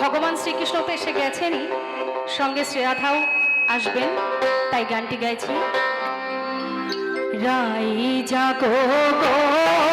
ভগবান শ্রীকৃষ্ণ এসে গেছেনই। সঙ্গে শ্রীরাধাও আসবেন তাই গানটি গাইছি। রাই জাগো গো।